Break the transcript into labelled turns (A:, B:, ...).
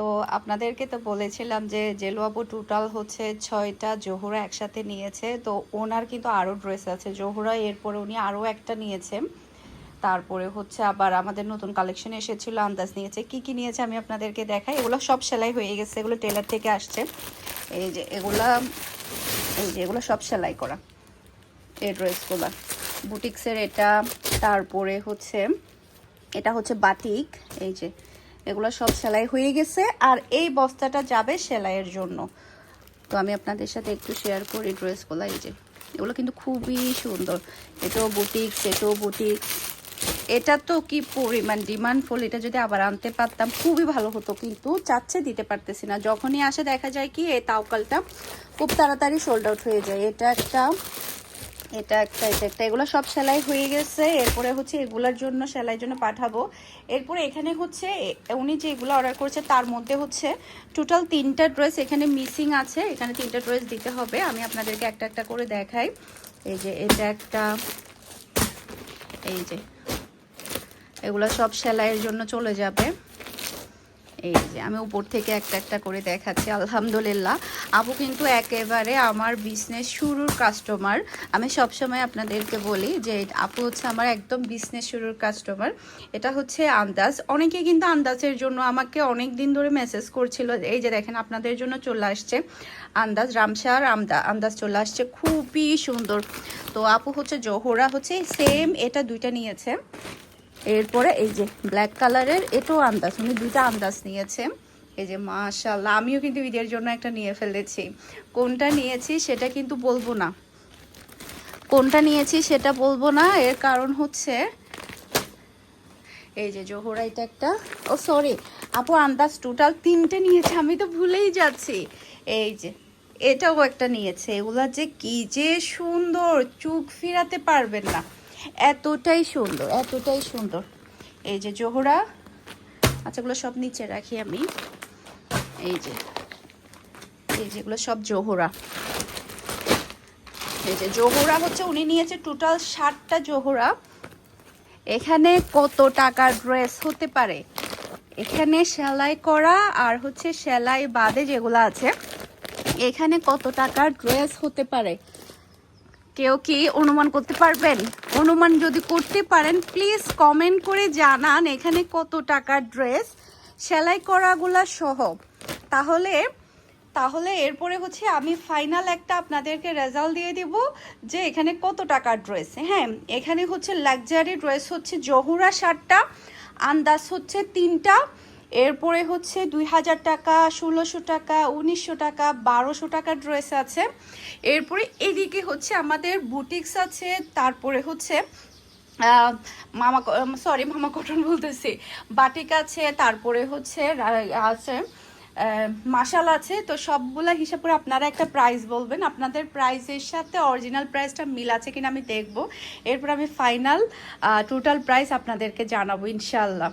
A: তো আপনাদেরকে তো বলেছিলাম যে জেলু আপু টোটাল হচ্ছে ছয়টা, জোহরা একসাথে নিয়েছে। তো ওনার কিন্তু আরও ড্রেস আছে। জোহরা, এরপরে উনি আরও একটা নিয়েছে। তারপরে হচ্ছে আবার আমাদের নতুন কালেকশন এসেছিল, আন্দাজ নিয়েছে। কি কি নিয়েছে আমি আপনাদেরকে দেখাই। এগুলো সব সেলাই হয়ে গেছে, এগুলো টেলার থেকে আসছে। এই যে এগুলা, এই যে এগুলো সব সেলাই করা। এই ড্রেসগুলো বুটিক্সের এটা, তারপরে হচ্ছে, এটা হচ্ছে বাটিক। এই যে এগুলো সব সেলাই হয়ে গেছে, আর এই বস্তাটা যাবে সেলাইয়ের জন্য। তো আমি আপনাদের সাথে একটু শেয়ার করি ড্রেসগুলো, এই যে। এগুলো কিন্তু খুবই সুন্দর। এটাও বুটিক এটাও বুটিক এটা তো কি পরিমাণ ডিমান্ড ফুল এটা যদি আবার আনতে পারতাম, খুবই ভালো হতো, কিন্তু চাচ্ছে দিতে পারতেছি না। যখনই আসে দেখা যায় কি, এই তাওকালটা খুব তাড়াতাড়ি সোল্ড আউট হয়ে যায়। এটা একটা এটা একটা এটা একটা। এগুলো সব সেলাই হয়ে গেছে। এরপরে হচ্ছে এগুলোর জন্য সেলাইয়ের জন্য পাঠাবো। এরপরে এখানে হচ্ছে উনি যে এগুলো অর্ডার করেছে, তার মধ্যে হচ্ছে টোটাল তিনটা ড্রেস এখানে মিসিং আছে। এখানে তিনটা ড্রেস দিতে হবে। আমি আপনাদেরকে একটা একটা করে দেখাই। এই যে, এটা একটা, এই যে, এগুলো সব সেলাইয়ের জন্য চলে যাবে। এই যে আমি উপর থেকে একটা একটা করে দেখাচ্ছি, আলহামদুলিল্লাহ। আপু কিন্তু একেবারে আমার বিজনেস শুরুর কাস্টমার আমি সবসময় আপনাদেরকে বলি যে আপু হচ্ছে আমার একদম বিজনেস শুরুর কাস্টমার এটা হচ্ছে আন্দাজ। অনেকে কিন্তু আন্দাজের জন্য আমাকে অনেক দিন ধরে মেসেজ করছিল, এই যে দেখেন আপনাদের জন্য চলে আসছে আন্দাজ, রামসার আমদা, আন্দাজ চলে আসছে, খুবই সুন্দর। তো আপু হচ্ছে জোহরা হচ্ছে সেম এটা দুইটা নিয়েছে। এরপরে এই যে ব্ল্যাক কালারের এটাও আন্দাজ, উনি দুইটা আন্দাজ নিয়েছে। এই যে মাশাল্লাহ আমিও কিন্তু ঈদের জন্য একটা নিয়ে ফেলেছি। কোনটা নিয়েছি সেটা কিন্তু বলব না। কোনটা নিয়েছি সেটা বলব না, এর কারণ হচ্ছে, এই যে জোহরা এটা একটা, ও সরি, আপু আন্দাজ টোটাল তিনটে নিয়েছে, আমি তো ভুলেই যাচ্ছি। এই যে, এটাও একটা নিয়েছে, এগুলা যে কি যে সুন্দর, চোখ ফিরাতে পারবেন না। এতটাই সুন্দর এতটাই সুন্দর। এই যে জোহরা আচ্ছা এগুলো সব নিচে রাখি আমি। এই যে, এই যেগুলো সব জোহরা। এই যে জোহরা হচ্ছে, উনি নিয়েছে টোটাল ষাটটা জোহরা। এখানে কত টাকার ড্রেস হতে পারে? এখানে সেলাই করা আর হচ্ছে সেলাই বাদে যেগুলো আছে, এখানে কত টাকার ড্রেস হতে পারে? কেউ কি অনুমান করতে পারবেন? অনুমান যদি করতে পারেন প্লিজ কমেন্ট করে জানান এখানে কত টাকার ড্রেস সেলাই করাগুলা সহ। তাহলে তাহলে এরপরে হচ্ছে আমি ফাইনাল একটা আপনাদেরকে রেজাল্ট দিয়ে দিব যে এখানে কত টাকার ড্রেস হ্যাঁ এখানে হচ্ছে লাক্সারি ড্রেস হচ্ছে জহুরা শার্টটা, আন্দাজ হচ্ছে তিনটা। এরপরে হচ্ছে দুই হাজার টাকা, ষোলোশো টাকা, উনিশশো টাকা, বারোশো টাকার ড্রেস আছে। এরপরে এদিকে হচ্ছে আমাদের বুটিক্স আছে, তারপরে হচ্ছে মামা সরি মামা কটন বলতেছি। বাটিক আছে, তারপরে হচ্ছে আছে মাসাল আছে। তো সবগুলা হিসাব করে আপনারা একটা প্রাইস বলবেন। আপনাদের প্রাইসের সাথে অরিজিনাল প্রাইসটা মিল আছে কিনা আমি দেখব। এরপর আমি ফাইনাল টোটাল প্রাইস আপনাদেরকে জানাব ইনশাল্লাহ